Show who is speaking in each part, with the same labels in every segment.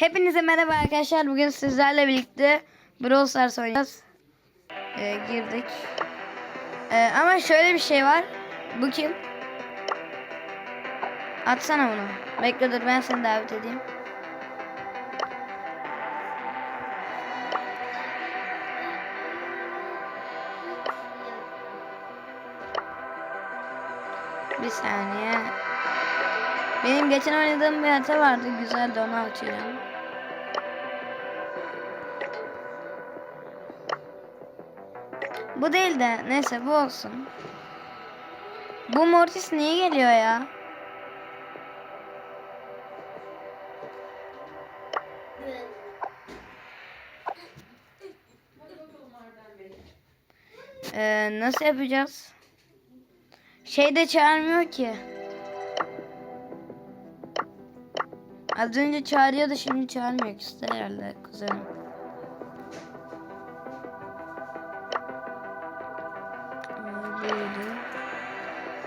Speaker 1: Hepinize merhaba arkadaşlar. Bugün sizlerle birlikte Brawl Stars oynayacağız. Ee, girdik. Ee, ama şöyle bir şey var. Bu kim? Atsana bunu. Bekle dur ben seni davet edeyim. Bir saniye. Benim geçen oynadığım bir harita vardı. Güzeldi onu açacağım. Bu değil de neyse bu olsun. Bu Mortis niye geliyor ya? Ee, nasıl yapacağız? Şey de çağırmıyor ki. Az önce çağırıyordu şimdi çağırmıyor işte herhalde kuzenim.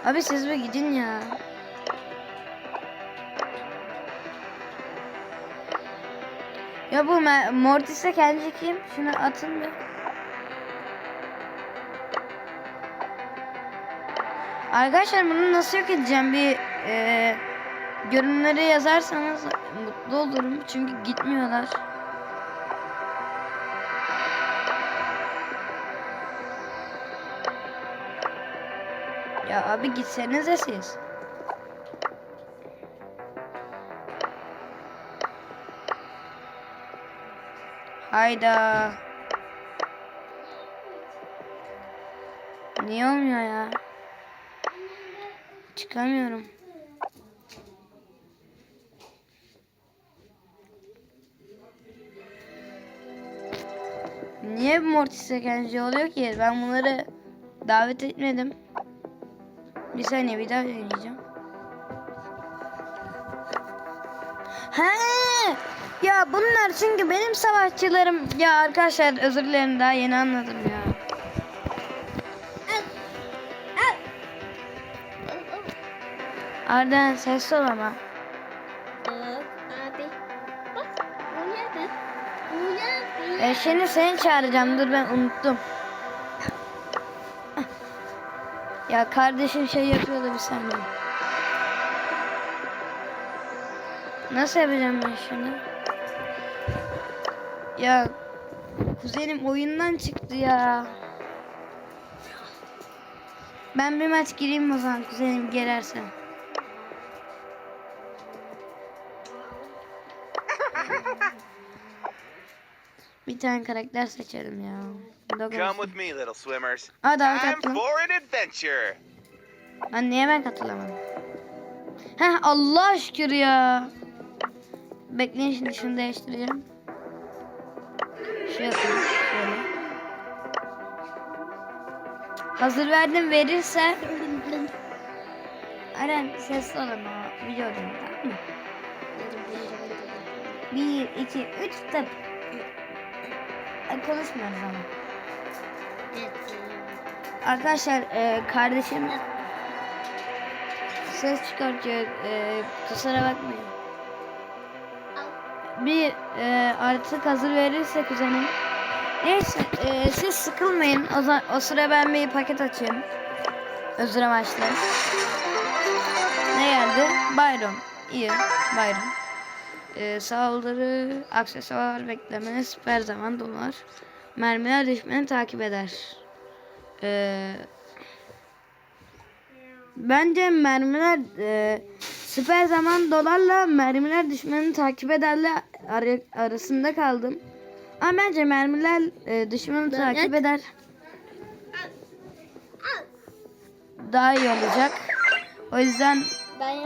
Speaker 1: Abi siz bir gidin ya. Ya bu Mortis'e kendi kim? Şunu atın bir. Arkadaşlar bunu nasıl yok edeceğim bir e, görünümleri yazarsanız mutlu olurum çünkü gitmiyorlar. Ya abi gitsenize siz. Hayda. Niye olmuyor ya? Çıkamıyorum. Niye Mortis'e kendi oluyor ki? Ben bunları davet etmedim. Bir saniye bir daha deneyeceğim. He! Ya bunlar çünkü benim savaşçılarım. Ya arkadaşlar özür dilerim daha yeni anladım ya. Arden ses ol ama. E şimdi seni çağıracağım. Dur ben unuttum. Ya kardeşim şey yapıyordu bir saniye. Nasıl yapacağım ben şimdi? Ya kuzenim oyundan çıktı ya. Ben bir maç gireyim o zaman kuzenim gelerse. Bir tane karakter seçelim ya.
Speaker 2: Come with me, little swimmers.
Speaker 1: Davet
Speaker 2: Time
Speaker 1: attım.
Speaker 2: for an adventure.
Speaker 1: Niye ben katılamadım? Heh Allah şükür ya. Bekleyin şimdi şunu değiştireceğim. Şu yapayım şöyle. Hazır verdim verirse Aren sesli olun o biliyorum tamam mı? Bir, iki, üç tıp. Ay, konuşmuyoruz ama. Arkadaşlar e, kardeşim ses çıkartıyor. E, kusura bakmayın. Bir e, artık hazır verirse kuzenim. Neyse e, siz sıkılmayın. O, zaman, o sıra ben bir paket açayım. Özür amaçlı. Ne geldi? Byron. İyi. Byron. E, saldırı, aksesuar, bekleme, süper zaman dolar. Mermiler düşmeni takip eder. E, Bence mermiler e, süper zaman dolarla mermiler düşmanı takip ederler ar- arasında kaldım. Ama bence mermiler e, düşmanı takip eder. Daha iyi olacak. O yüzden
Speaker 3: Ben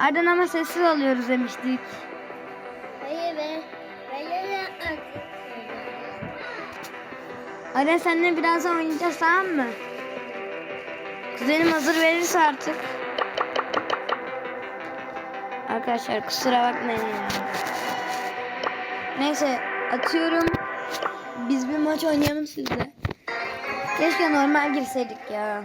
Speaker 1: Arden ama sessiz alıyoruz demiştik.
Speaker 3: Hayır be. Ben
Speaker 1: Arden seninle birazdan oynayacağız tamam mı? Kuzenim hazır verirse artık. Arkadaşlar kusura bakmayın ya. Neyse atıyorum. Biz bir maç oynayalım sizle. Keşke normal girseydik ya.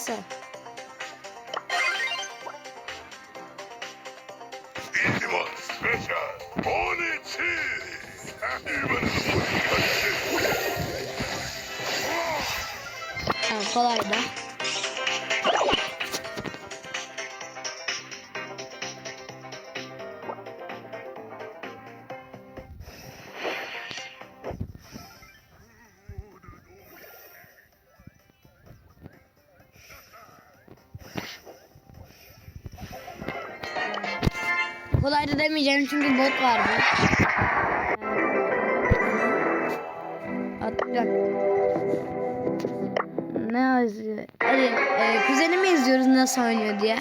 Speaker 1: Neyse. Kolay da demeyeceğim çünkü bot var. Atacak. Ne yazıyor? Hadi e, kuzenimi izliyoruz nasıl oynuyor diye.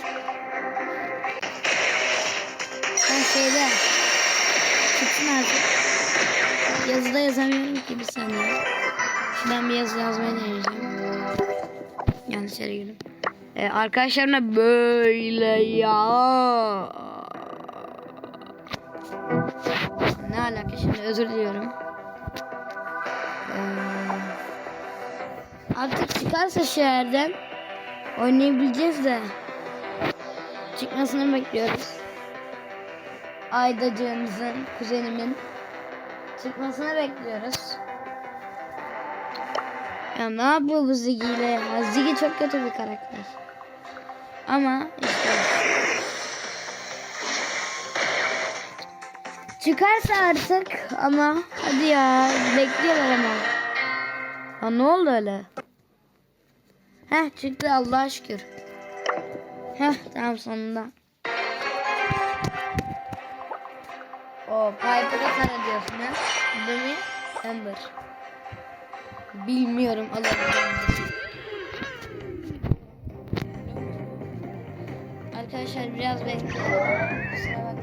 Speaker 1: Ben şeyde çıksın artık. Yazıda yazamıyorum ki bir saniye. Şuradan bir yazı yazmayı deneyeceğim. Yanlış yere girdim. E, arkadaşlarımla böyle ya. Şimdi özür diliyorum. Ee, artık çıkarsa şehirden oynayabileceğiz de çıkmasını bekliyoruz. Aydacığımızın, kuzenimin çıkmasını bekliyoruz. Ya ne yapıyor bu Ziggy ile? Ziggy çok kötü bir karakter. Ama işte Çıkarsa artık ama hadi ya bekliyorlar ama. Ha ne oldu öyle? Heh çıktı Allah'a şükür. Heh tamam sonunda. O Piper'a kara diyorsun ha? Değil mi? Amber. Bilmiyorum alabilirim. Arkadaşlar biraz bekleyin. Kusura bakmayın.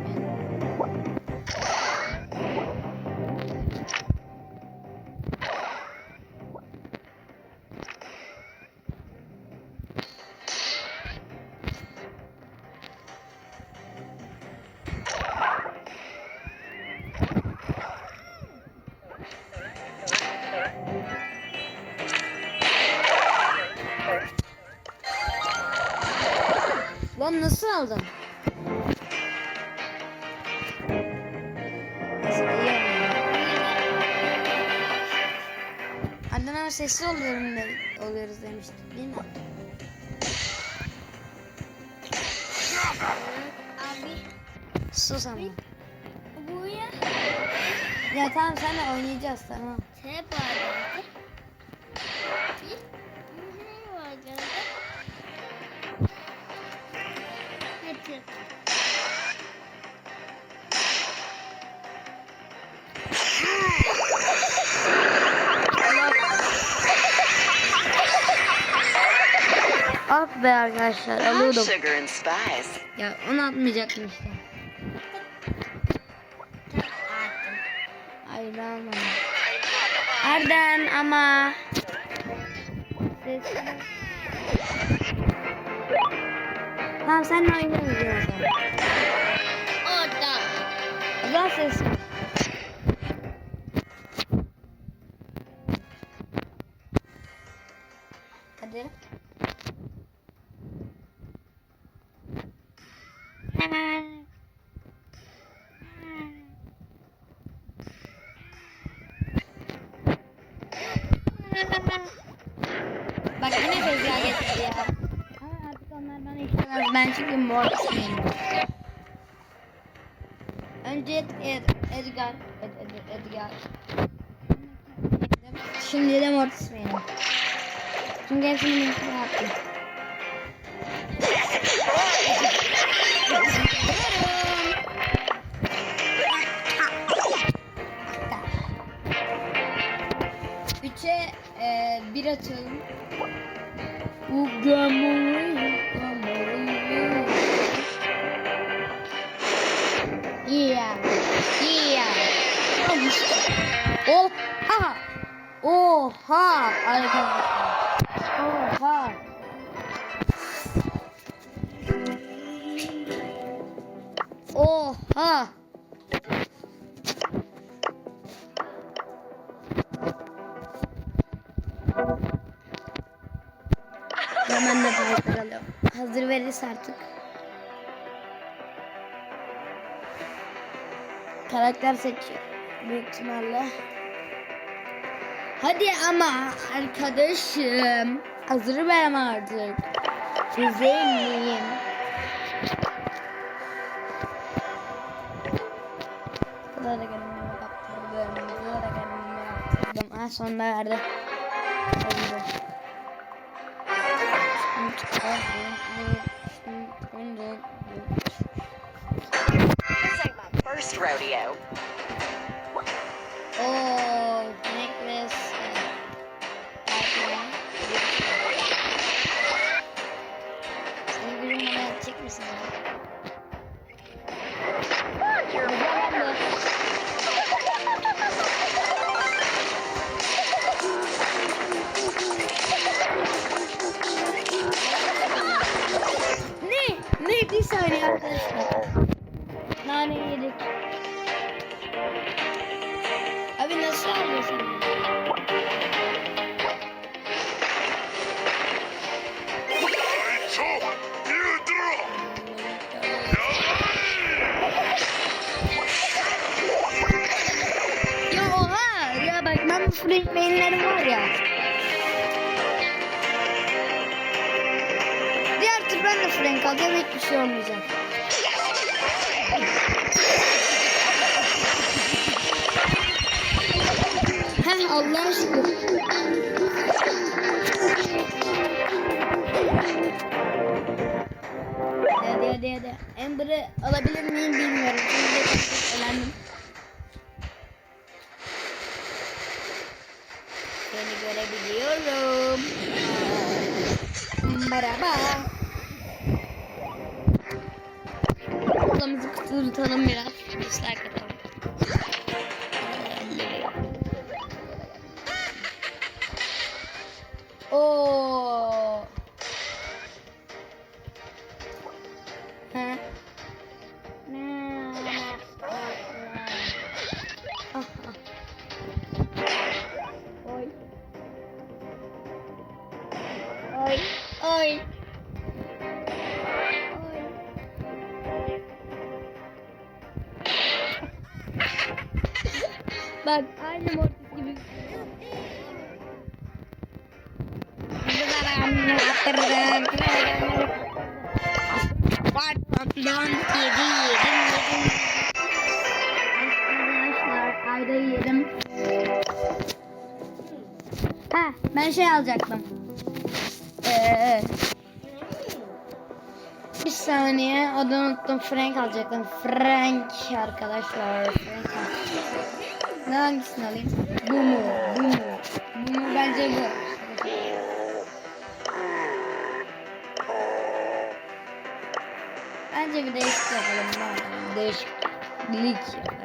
Speaker 1: Sesli oluyorum de, oluyoruz demiştik değil mi?
Speaker 3: Abi
Speaker 1: Sus ama.
Speaker 3: buraya
Speaker 1: Ya tamam senle oynayacağız tamam.
Speaker 3: T bağlandı.
Speaker 1: Ah be arkadaşlar alıyordum.
Speaker 4: sugar and spice.
Speaker 1: Ya onu atmayacaktım işte. Hayır almadım. Arden ama. Tamam senle oynamayacağım o zaman.
Speaker 3: Orada.
Speaker 1: O zaman Mortis'im. Önce Ed, Ed, Edgar. Ed, Ed, Edgar. Şimdi de Mortis benim. Çünkü hepsini mümkün yaptım. Üçe e, bir atalım. Karakter seçiyor. Büyük ihtimalle. Hadi ama arkadaşım. Hazır ama artık. Güzelim. Bu da kendime kaptırdım. Bu da kendime yaptırdım. Ha sonunda verdi. Oldu.
Speaker 4: This ain't my first rodeo.
Speaker 1: Heh Allah'a şükür. Hadi hadi hadi. Amber'ı alabilir miyim bilmiyorum. Şimdi çok elendim. Seni görebiliyorum. Merhaba. Ablamızı kurtaralım biraz. Dislike Gibi. Pardon, yedi yedim yedim. Arkadaşlar ayda yedim. Ha ben şey alacaktım. Ee, bir saniye adını unuttum. Frank alacaktım. Frank arkadaşlar. Frank. Ne hangisini alayım? Bu mu? Bu mu? Bu mu? Bence bu. Bence bir değişik yapalım. Ne yapalım? Değişiklik yapalım.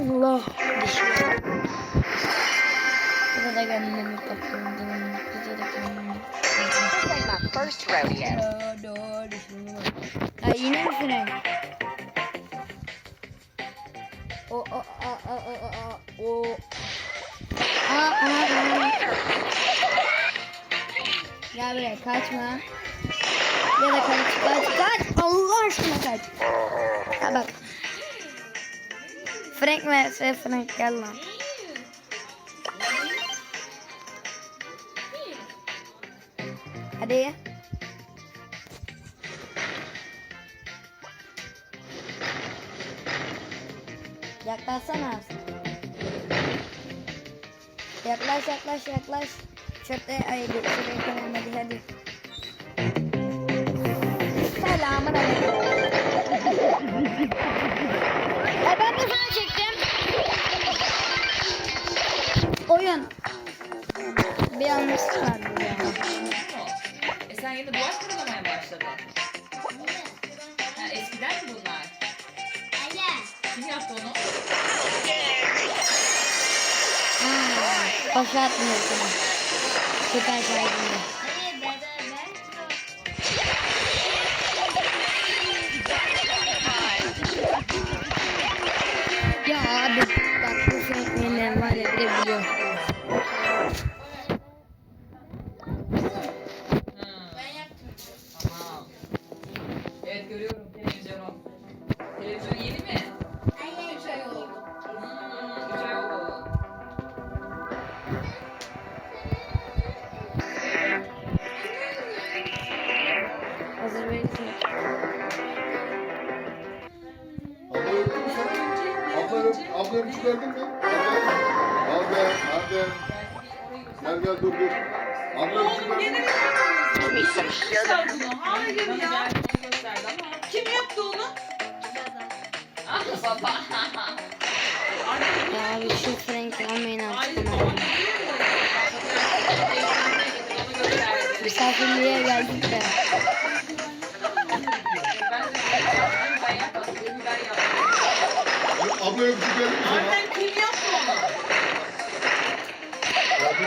Speaker 1: Bunu Allah. Burada da kendimi kaptırdım. Burada da kendimi
Speaker 4: This ain't my first rodeo.
Speaker 1: Doğru düşünüyorum. Ya yine mi fren? O o a a a a o. Gel buraya kaçma. Ya da kaç kaç kaç. Allah aşkına kaç. Ha bak. Frank vs Frank gel lan. Hadi Yaklaşsana. Yaklaş yaklaş yaklaş. Çöpte ay şuraya koyalım hadi hadi. Selamun aleyküm. Ay ben de sana çektim. Oyun. Bir yanlışlık var.
Speaker 5: E sen yine duvar karalamaya başladın. Ha, eskiden mi bunlar?
Speaker 1: Aa, Boşa atmıyorsun. Süper şarkında.
Speaker 6: Abla, Gel gel dur dur. Abla öpücük verdin mi?
Speaker 4: Sugar.
Speaker 5: bunu. Hayır ya. Kim yaptı onu? Ah baba.
Speaker 1: Ya abi şu Frank almayın
Speaker 5: Hayır
Speaker 1: artık. Misafirliğe geldik de.
Speaker 6: Abla öpücük verdin mi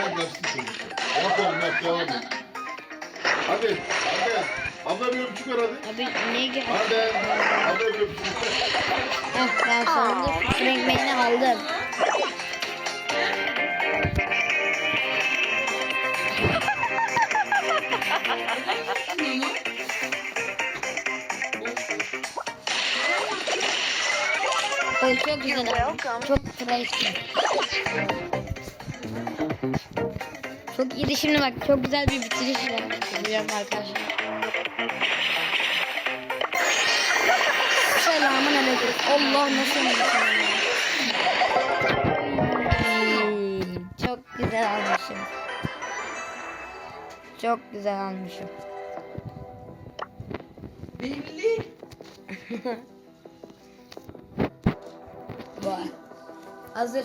Speaker 6: Abla yapsın seni. Yap oğlum yap devam et. Hadi, hadi. Abla bir öpücük ver hadi.
Speaker 1: Abi niye gel?
Speaker 6: Hadi. Abla bir öpücük.
Speaker 1: Heh ben sonunda Frank Bey'ini aldım. Çok güzel. Çok fresh. Çok iyiydi şimdi bak çok güzel bir bitiriş yapacağım arkadaşlar. Selamun aleyküm. Allah nasıl bir Çok güzel almışım. Çok güzel almışım.
Speaker 5: Belli.
Speaker 1: Vay. Hazır.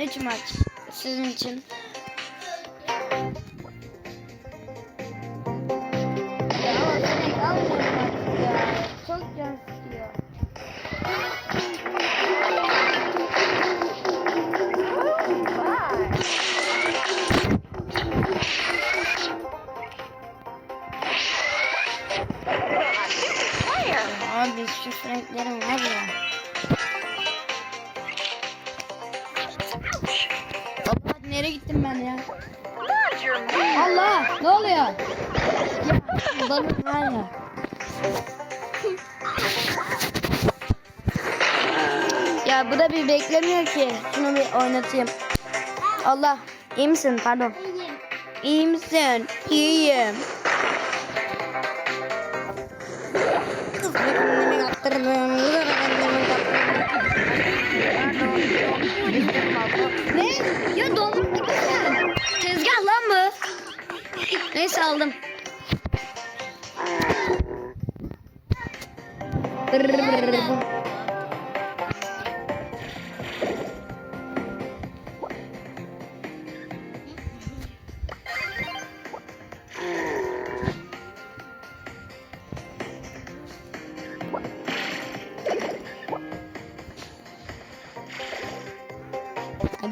Speaker 1: 3 maç sizin için. Ya. Bu da bir beklemiyor ki. Şunu bir oynatayım. Allah iyi misin? Pardon. İyi misin? İyiyim. Ne? Ya dondurma gitsin. Tezgah lan bu. Neyse aldım. Hadi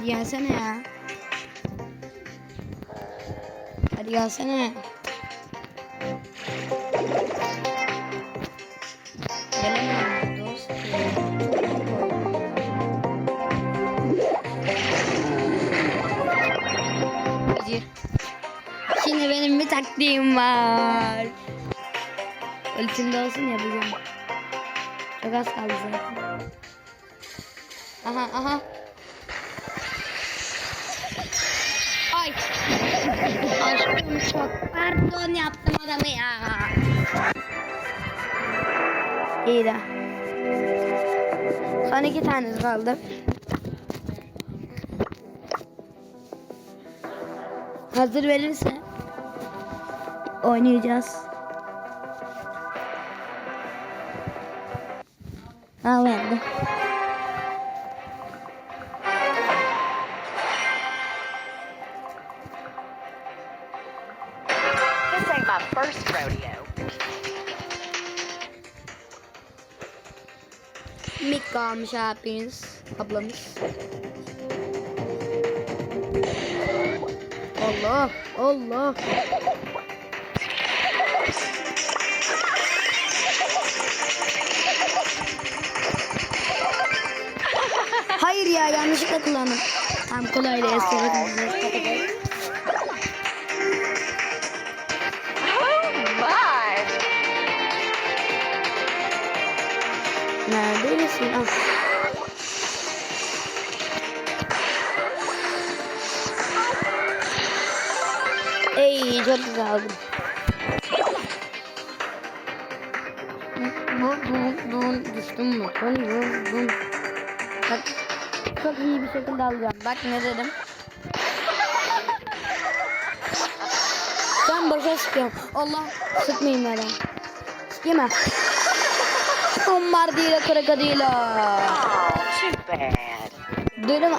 Speaker 1: gelsene ya. Hadi gelsene. Taktiğim var. Ultimde olsun ya bugün. Çok az kaldı zaten. Aha aha. Ay. Aşkım çok pardon yaptım adamı ya. İyi de. Son iki tanesi kaldı. Hazır verirse oynayacağız. Ha verdi.
Speaker 4: This ain't my first rodeo.
Speaker 1: Mik kalmış abimiz, ablamız. Allah, Allah. Ya yanlışlıkla kullandım. Tam kolayla eskerek
Speaker 4: Oh my!
Speaker 1: Neredesin? Ah. Ey çok güzel aldım. Dun dun dun düştüm mü? Dun dun dun. Çok iyi bir şekilde alacağım. Bak ne dedim. Ben boşa sıkıyorum. Allah sıkmayayım bana. Sıkayım ha. Bombardiro krokodilo.
Speaker 4: Bad.
Speaker 1: Duydun mu?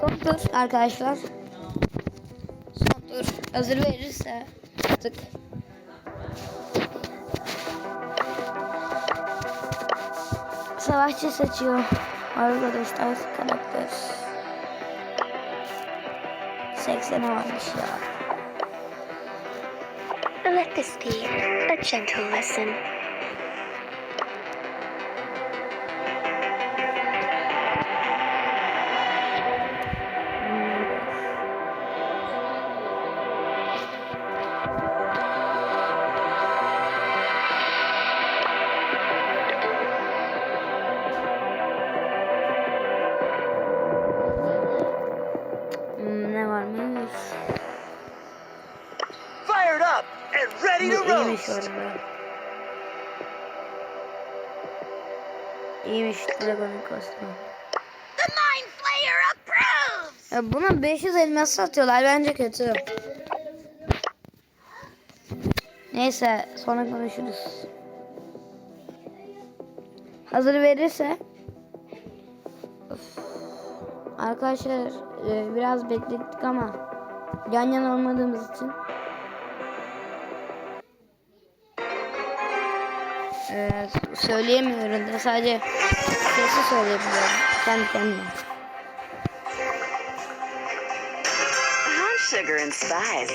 Speaker 1: Son tur arkadaşlar. Son tur. Hazır verirse tık. Savaşçı seçiyor. Arkadaşlar karakter. 80'e varmış ya.
Speaker 7: Let this be a gentle lesson.
Speaker 1: Bu iyiymiş Dragon'un kostümü.
Speaker 3: The Mind Flayer approves.
Speaker 1: Ya buna 500 elmas satıyorlar bence kötü. Neyse sonra konuşuruz. Hazır verirse Of. Arkadaşlar e, biraz beklettik ama yan yana olmadığımız için e, söyleyemiyorum da sadece sesi söyleyebiliyorum kendi kendime.
Speaker 4: I'm sugar and spice.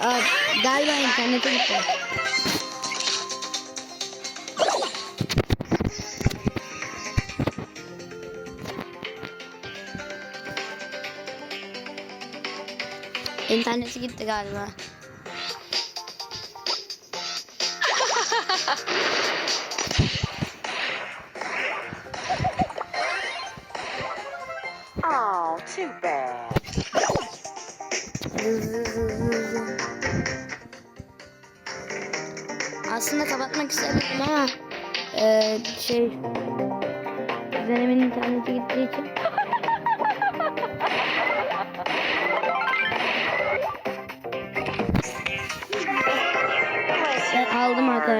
Speaker 1: Aa, galiba internete gitti. İnterneti gitti galiba.
Speaker 4: Oh, too bad.
Speaker 1: Aslında kapatmak istedim ama eee şey kuzenimin interneti gittiği için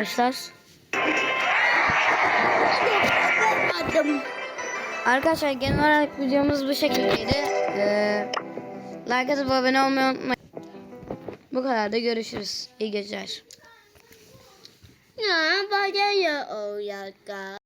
Speaker 1: arkadaşlar. Arkadaşlar genel olarak videomuz bu şekildeydi. Eee like atıp abone olmayı unutmayın. Bu kadar da görüşürüz. İyi geceler.
Speaker 3: Ya, bana ya o yaka.